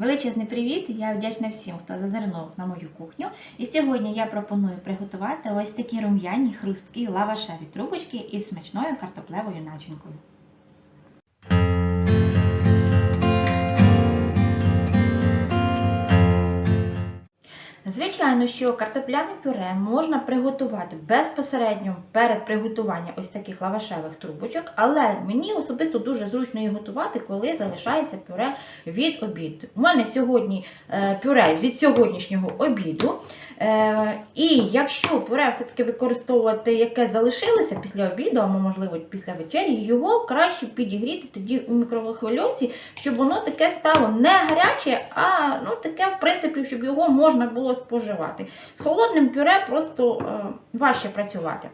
Величезний привіт! Я вдячна всім, хто зазирнув на мою кухню. І сьогодні я пропоную приготувати ось такі рум'яні хрусткі лавашеві трубочки із смачною картоплевою начинкою. Звичайно, що картопляне пюре можна приготувати безпосередньо перед приготуванням ось таких лавашевих трубочок, але мені особисто дуже зручно їх готувати, коли залишається пюре від обіду. У мене сьогодні е, пюре від сьогоднішнього обіду. Е, і якщо пюре все-таки використовувати, яке залишилося після обіду, або, можливо, після вечері, його краще підігріти тоді у мікрохвильовці, щоб воно таке стало не гаряче, а ну, таке, в принципі, щоб його можна було споживати. З холодним пюре просто е, важче працювати.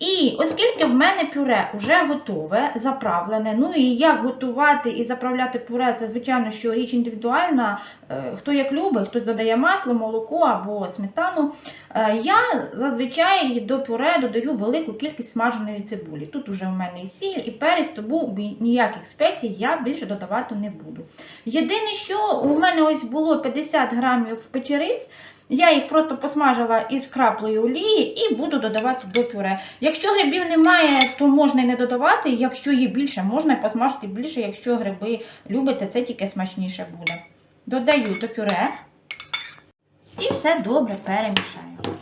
І оскільки в мене пюре вже готове, заправлене, ну і як готувати і заправляти пюре, це звичайно, що річ індивідуальна. Е, Хто як любить, хтось додає масло, молоко або сметану. Е, Я зазвичай до пюре додаю велику кількість смаженої цибулі. Тут уже в мене і сіль, і перець, тому ніяких спецій я більше додавати не буду. Єдине, що у мене ось було 50 грамів печериць. Я їх просто посмажила із краплею олії і буду додавати до пюре. Якщо грибів немає, то можна і не додавати. Якщо є більше, можна посмажити більше. Якщо гриби любите, це тільки смачніше буде. Додаю до пюре і все добре перемішаю.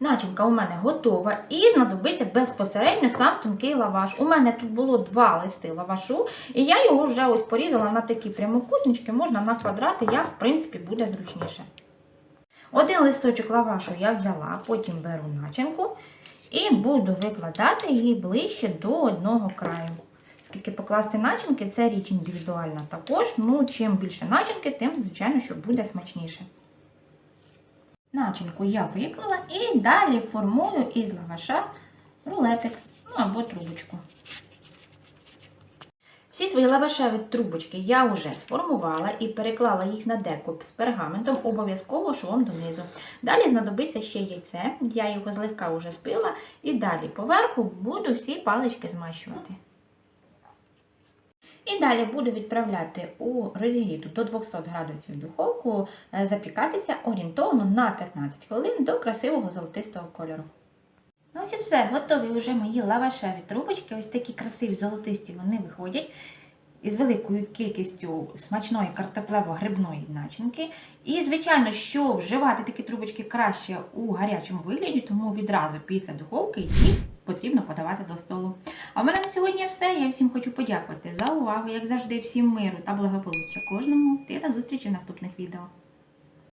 Начинка у мене готова і знадобиться безпосередньо сам тонкий лаваш. У мене тут було два листи лавашу, і я його вже ось порізала на такі прямокутнички, можна на квадрати, як в принципі буде зручніше. Один листочок лавашу я взяла, потім беру начинку і буду викладати її ближче до одного краю. Скільки покласти начинки, це річ індивідуальна також. Ну, чим більше начинки, тим, звичайно, що буде смачніше. Начинку я виклала і далі формую із лаваша рулетик ну, або трубочку. Всі свої лавашеві трубочки я вже сформувала і переклала їх на деко з пергаментом, обов'язково швом донизу. Далі знадобиться ще яйце, я його злегка вже збила, і далі поверху буду всі палички змащувати. І далі буду відправляти у розігріту до 200 градусів духовку, е, запікатися орієнтовно на 15 хвилин до красивого золотистого кольору. Ну ось і все, готові вже мої лавашеві трубочки. Ось такі красиві золотисті вони виходять із великою кількістю смачної картоплево-грибної начинки. І, звичайно, що вживати такі трубочки краще у гарячому вигляді, тому відразу після духовки їх потрібно подавати до столу. А в мене на сьогодні все. Я всім хочу подякувати за увагу, як завжди, всім миру та благополуччя кожному. Ти до зустрічі в наступних відео.